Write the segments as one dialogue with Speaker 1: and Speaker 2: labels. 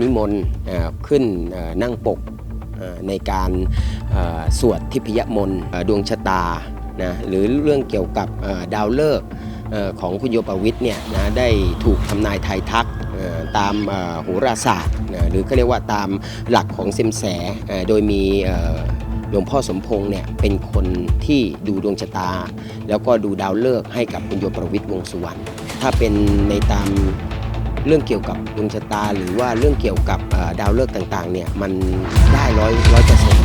Speaker 1: นิมนต์ขึ้นนั่งปกในการสวดทิพยมนต์ดวงชะตานะหรือเรื่องเกี่ยวกับดาวฤกษ์ของคุณโยปวิทย์เนี่ยนะได้ถูกทำนายทายทักตามโหราศาสตร์หรือก็เรียกว่าตามหลักของเซมแสโดยมีหลวงพ่อสมพงษ์เนี่ยเป็นคนที่ดูดวงชะตา แล้วก็ดูดาวฤกษ์ให้กับคุณโยประวิทย์วงสุวรรณถ้าเป็นในตาม เรื่องเกี่ยวกับดวงชะตา หรือว่าเรื่องเกี่ยวกับดาวฤกษ์ต่างๆเนี่ยมันได้ร้อยร้อยเปอร์เซ็นต์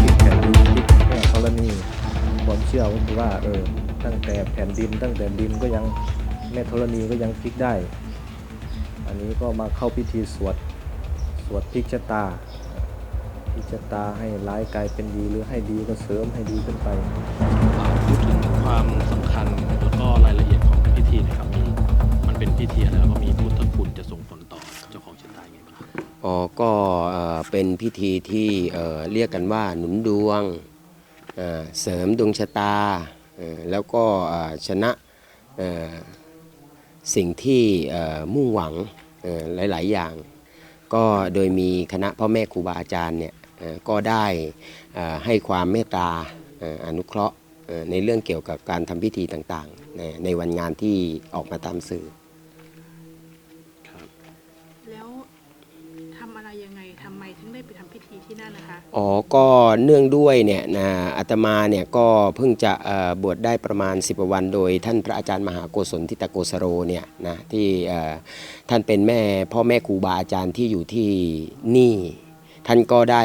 Speaker 2: พลิกแผ่นดินพลิกแม่ธรณีความเชื่อก็คือว่าเออตั้งแต่แผ่นดิน ตั้งแต่ดินก็ยังแม่ธรณีก็ยังพลิกได้ อันนี้ก็มาเข้าพิธีสวดสวดพลิกชะตาพิกชะตาให้ร้ายกลายเป็นดีหรือให้ดีก็เสริมให้ดีขึ้นไป
Speaker 3: ถึงความสำคัญแล้วก็รายละเอียดของพิธีนะครับมีมันเป็นพิธีอะไรแล้วก็มีพุทธคุณจะส่งผลต่อเจ้าของชะตายังไงบ้างครับ
Speaker 1: อ๋อก็เอ่อเป็นพิธีที่เอ่อเรียกกันว่าหนุนดวงเอ่อเสริมดวงชะตาเอ่อแล้วก็เอ่อชนะเอ่อสิ่งที่เอ่อมุ่งหวังเอ่อหลาย ๆ อย่าง ก็โดยมีคณะพ่อแม่ครูบาอาจารย์เนี่ยเอ่อก็ได้เอ่อให้ความเมตตาเอ่ออนุเคราะห์ ในเรื่องเกี่ยวกับการทำพิธีต่างๆ ในในวันงานที่ออกมาตามสื่อ
Speaker 3: ครับ
Speaker 4: แล้วทำอะไรยังไงทำไมถึงได้ไปทำพิธีที่นั่นนะคะ
Speaker 1: อ๋อ ก็เนื่องด้วยเนี่ยนะอาตมาเนี่ยก็เพิ่งจะเอ่อบวชได้ประมาณ 10กว่าวัน โดยท่านพระอาจารย์มหาโกศลทิตโกสโรเนี่ยนะที่เอ่อท่านเป็นแม่พ่อแม่ครูบาอาจารย์ที่อยู่ที่นี่ ท่านก็ได้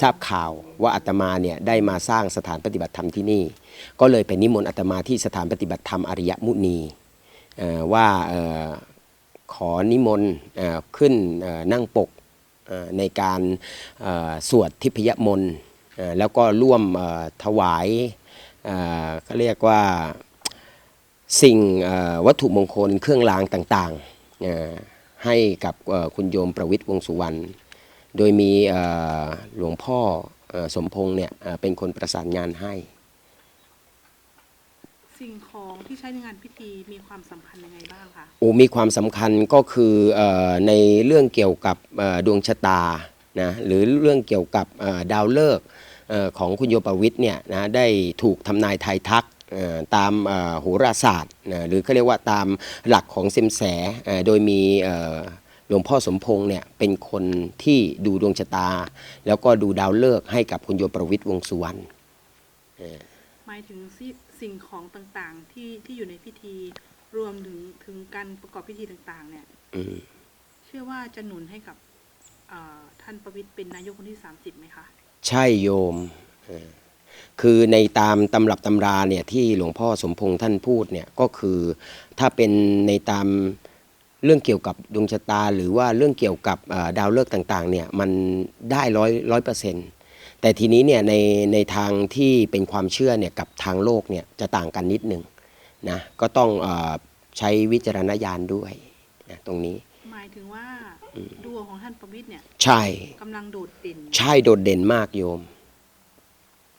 Speaker 1: ทราบข่าวว่าอาตมาเนี่ยได้มาสร้างสถานปฏิบัติธรรมที่นี่ ก็เลยไปนิมนต์อาตมาที่สถานปฏิบัติธรรมอริยมุนีว่าออขอนิมนต์ขึ้นนั่งปกในการสวดทิพยมนต์แล้วก็ร่วมถวายเอ่อเขาเรียกว่าสิ่งวัตถุมงคลเครื่องรางต่างๆให้กับคุณโยมประวิทย์วงสุวรรณ โดยมีเอ่อหลวงพ่อเอ่อสมพงษ์เนี่ยเอ่อเป็นคนประสานงานให้
Speaker 4: สิ่งของที่ใช้ในงานพิธีมีความสำคัญยังไงบ้างคะ
Speaker 1: โอ้มีความสำคัญก็คือเออในเรื่องเกี่ยวกับเอ่อดวงชะตานะหรือเรื่องเกี่ยวกับเอ่อดาวฤกษ์เอ่อของคุณโยประวิทย์เนี่ยนะได้ถูกทำนายทายทักเอ่อตามเอ่อโหราศาสตร์นะหรือเขาเรียกว่าตามหลักของเซมแสเอ่อโดยมีเอ่อ หลวงพ่อสมพงษ์เนี่ยเป็นคนที่ดูดวงชะตา แล้วก็ดูดาวฤกษ์ให้กับคุณโยประวิทย์วงษ์สุวรรณ
Speaker 4: หมายถึงสิสิ่งของต่างๆที่ที่อยู่ในพิธีรวมถึงถึงการประกอบพิธีต่างๆ เนี่ย
Speaker 1: อืม
Speaker 4: เชื่อว่าจะหนุนให้กับเอ่อท่านประวิตรเป็นนายกคนที่ 30ไหมคะ
Speaker 1: ใช่โยมเออคือในตามตำรับตำราเนี่ยที่หลวงพ่อสมพงษ์ท่านพูดเนี่ยก็คือถ้าเป็นในตาม เรื่องเกี่ยวกับดวงชะตา หรือว่าเรื่องเกี่ยวกับเอ่อดาวฤกษ์ต่างๆเนี่ยมันได้ร้อยร้อยเปอร์เซ็นต์แต่ทีนี้เนี่ยในในทางที่เป็นความเชื่อเนี่ยกับทางโลกเนี่ยจะต่างกันนิดหนึ่งนะก็ต้องเออใช้วิจารณญาณด้วยนะตรงนี้
Speaker 4: หมายถึงว่าดวงของท่านประวิตรเนี่ย
Speaker 1: ใช่
Speaker 4: กำลังโดดเด่น
Speaker 1: ใช่โดดเด่นมากโยม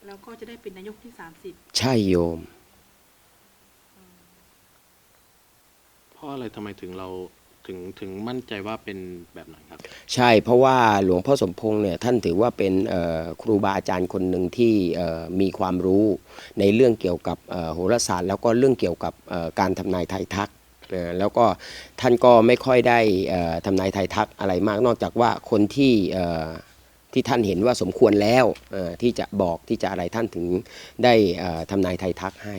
Speaker 4: แล้วก็จะได้เป็นนายกที่30
Speaker 1: ใช่โยม
Speaker 3: เพ ราะอะไรทำไมถึงเราถึงถึงมั่นใจว่าเป็นแบบไหนครับ
Speaker 1: ใช่เพราะว่าหลวงพ่อสมพงษ์เนี่ยท่านถือว่าเป็นครูบาอาจารย์คนหนึ่งที่มีความรู้ในเรื่องเกี่ยวกับโหราศาสตร์ แล้วก็เรื่องเกี่ยวกับการทำนายไทยทักแล้วก็ท่านก็ไม่ค่อยได้ทำนายไทยทักอะไรมากนอกจากว่าคนที่ที่ท่านเห็นว่าสมควรแล้วที่จะบอกที่จะอะไรท่านถึงได้ทำนายไทยทักให้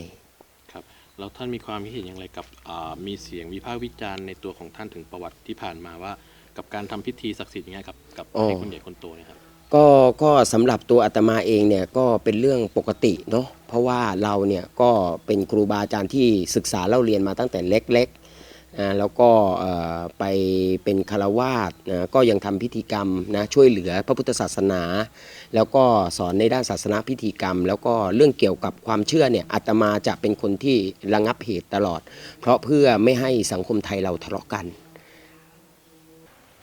Speaker 3: แล้วท่านมีความคิดเห็นอย่างไรกับอ่ามีเสียงวิพากษ์วิจารณ์ในตัวของท่านถึงประวัติที่ผ่านมาว่า กับการทำพิธีศักดิ์สิทธิ์อย่างเงี้ยครับกับ
Speaker 1: อ๋อ
Speaker 3: ให้คนใหญ่คนโตเนี่ยครับ
Speaker 1: ก็ก็สำหรับตัวอาตมาเองเนี่ยก็เป็นเรื่องปกติเนาะเพราะว่าเราเนี่ยก็เป็นครูบาอาจารย์ที่ศึกษาเล่าเรียนมาตั้งแต่เล็ก ๆ นะแล้วก็ไปเป็นคารวาสนะก็ยังทำพิธีกรรมนะช่วยเหลือพระพุทธศาสนา แล้วก็สอนในด้านศาสนาพิธีกรรม แล้วก็เรื่องเกี่ยวกับความเชื่อเนี่ยอาตมาจะเป็นคนที่ระงับเหตุตลอด เพราะเพื่อไม่ให้สังคมไทยเราทะเลาะกัน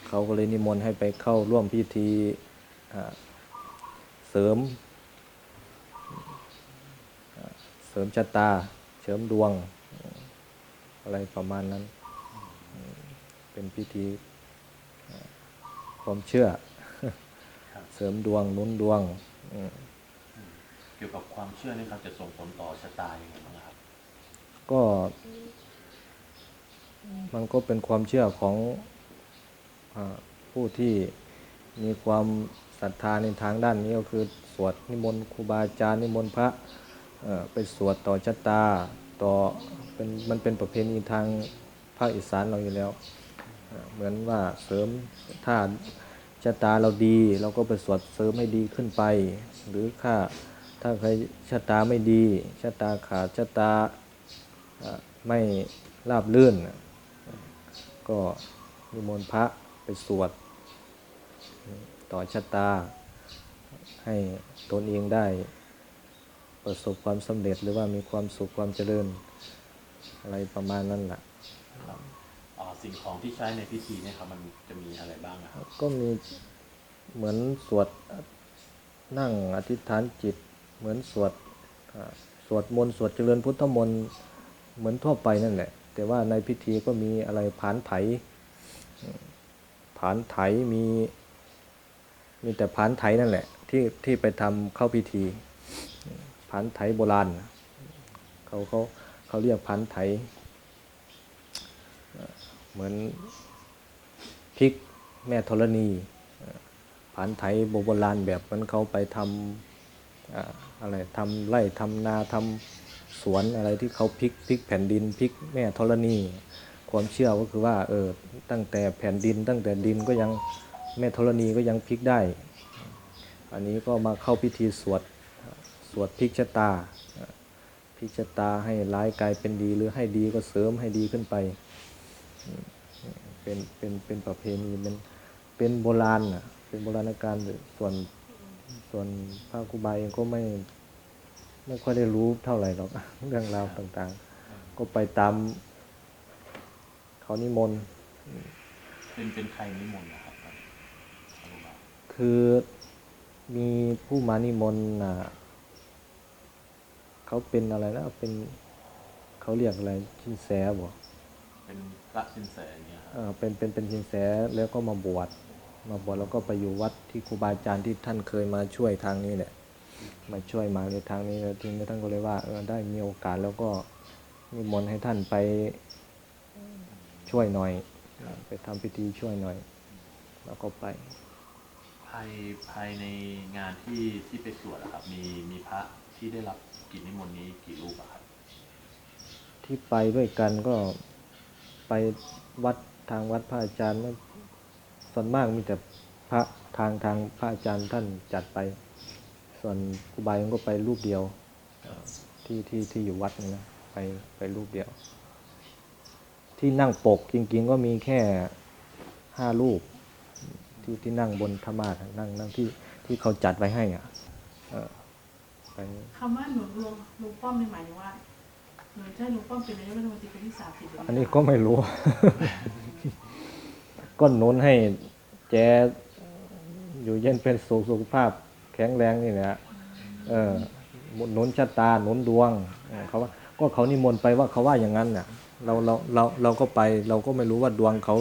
Speaker 2: เขาก็เลยนิมนต์ให้ไปเข้าร่วมพิธีเสริม เสริมชะตา เสริมดวงอะไรประมาณนั้น เป็นพิธีเอ่อความเชื่อ
Speaker 3: ครับ
Speaker 2: เสริมดวงหนุนดวงอืม
Speaker 3: เกี่ยวกับความเชื่อนี่ครับจะส่งผลต่อชะตายังไงบ้างครับ
Speaker 2: ก็มันก็เป็นความเชื่อของอาผู้ที่มีความศรัทธาในทางด้านนี้ก็คือสวดนิมนต์ครูบาอาจารย์นิมนต์พระเอ่อไปสวดต่อชะตาต่อเป็นมันเป็นประเพณีทางภาคอีสานเราอยู่แล้ว เหมือนว่าเสริมถ้าชะตาเราดี เราก็ไปสวดเสริมให้ดีขึ้นไป หรือค่าถ้าใครชะตาไม่ดีชะตาขาดชะตาไม่ราบลื่นน่ะก็นิมนต์พระไปสวด ต่อชะตา ให้ตนเองได้ ประสบความสำเร็จหรือว่ามีความสุขความเจริญ อะไรประมาณนั้นแหละ
Speaker 3: สิ่งของที่ใช้ในพิธีเนี่ยครับมันจะมีอะไรบ้างครับ
Speaker 2: ก็มีเหมือนสวดนั่งอธิษฐานจิต เหมือนสวดสวดมนต์สวดเจริญพุทธมนต์เหมือนทั่วไปนั่นแหละ แต่ว่าในพิธีก็มีอะไรผานไถผานไถมีมีแต่ผานไถนั่นแหละ ที่ที่ไปทำเข้าพิธีผานไถโบราณเขาเขาเขาเรียกผานไถ เหมือนพริกแม่ธรณีเอ่อผานไถโบโบราณแบบมันเขาไปทำอะไรทำไร่ทำนาทำสวนอะไรที่เขาพลิกพลิกแผ่นดินพลิกแม่ธรณี ความเชื่อก็คือว่าเออตั้งแต่แผ่นดิน ตั้งแต่ดินก็ยังแม่ธรณีก็ยังพลิกได้ อันนี้ก็มาเข้าพิธีสวดสวดพลิกชะตาพลิกชะตาให้ร้ายกลายเป็นดีหรือให้ดีก็เสริมให้ดีขึ้นไป เป็นเป็นเป็นประเพณีเป็นเป็นโบราณน่ะ เป็นโบราณการส่วนส่วนพระครูบาเองก็ไม่ไม่ค่อยได้รู้เท่าไหร่หรอกเรื่องราวต่างๆ ก็ไปตามเขานิมนต์
Speaker 3: เป็นเป็นใครนิมนต์นะครับครับอนุบาล
Speaker 2: คือมีผู้มานิมนต์น่ะเขาเป็นอะไรนะเป็นเขาเรียกอะไรชินแสบ่
Speaker 3: เป็นพระสินแสอย่างเนี่ยครับ
Speaker 2: เออเป็นเป็นเป็นชินแสแล้วก็มาบวชมาบวชแล้วก็ไปอยู่วัดที่ครูบาอาจารย์ที่ท่านเคยมาช่วยทางนี้แหละมาช่วยมาในทางนี้แล้วทีนี้ท่านก็เลยว่าเออได้มีโอกาสแล้วก็นิมนต์ให้ท่านไปช่วยหน่อย ไปทำพิธีช่วยหน่อย แล้วก็ไป
Speaker 3: ภายภายในงานที่ที่ไปสวดอะครับ มีมีพระที่ได้รับกิจนิมนต์นี้กี่รูปอะครับ
Speaker 2: ที่ไปด้วยกันก็ ไปวัดทางวัดพระอาจารย์ส่วนมากมีแต่พระทางทางพระอาจารย์ท่านจัดไป ส่วนครูบาเองก็ไปรูปเดียวที่ที่ที่อยู่วัดนี่นะไปไปรูปเดียว ที่นั่งปกจริงๆก็มีแค่ห้ารูปที่ที่นั่งบนธรรมาสน์นั่งนั่งที่ที่เขาจัดไว้ให้อะ
Speaker 4: คำว่าหนุนรวมลุงป้อมนี่หมายถึงว่า หนุนใช่ลุงป้อมเป็นนายกรัฐมนตรีคนที่สามสิบ
Speaker 2: อันนี้ก็ไม่รู้ ก็หนุนให้แจอยู่เย็นเป็นสุขสุขภาพแข็งแรงนี่แหละเออหนุนชะตาหนุนดวงเขาว่าก็เขานิมนต์ไปว่าเขาว่าอย่างนั้นน่ะเราเราเราเราก็ไปเราก็ไม่รู้ว่าดวงเขา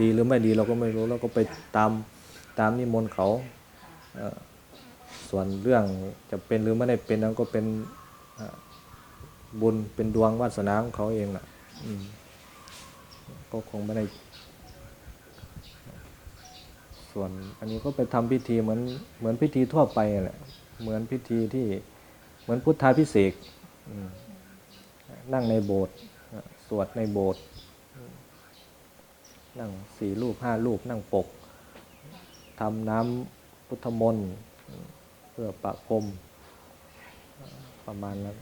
Speaker 2: ดีหรือไม่ดีเราก็ไม่รู้เราก็ไปตามตามนิมนต์เขาส่วนเรื่องจะเป็นหรือไม่ได้เป็นนั้นก็เป็น บุญเป็นดวงวาสนาของเขาเองน่ะก็คงไม่ได้ ส่วน อันนี้ก็ไปทำพิธีเหมือนเหมือนพิธีทั่วไปแหละ เหมือนพิธีที่เหมือนพุทธาพิเศษนั่งในโบสถ์สวดในโบสถ์นั่งสี่รูปห้ารูปนั่งปกทำน้ำพุทธมนต์เพื่อประพรมประมาณนั้น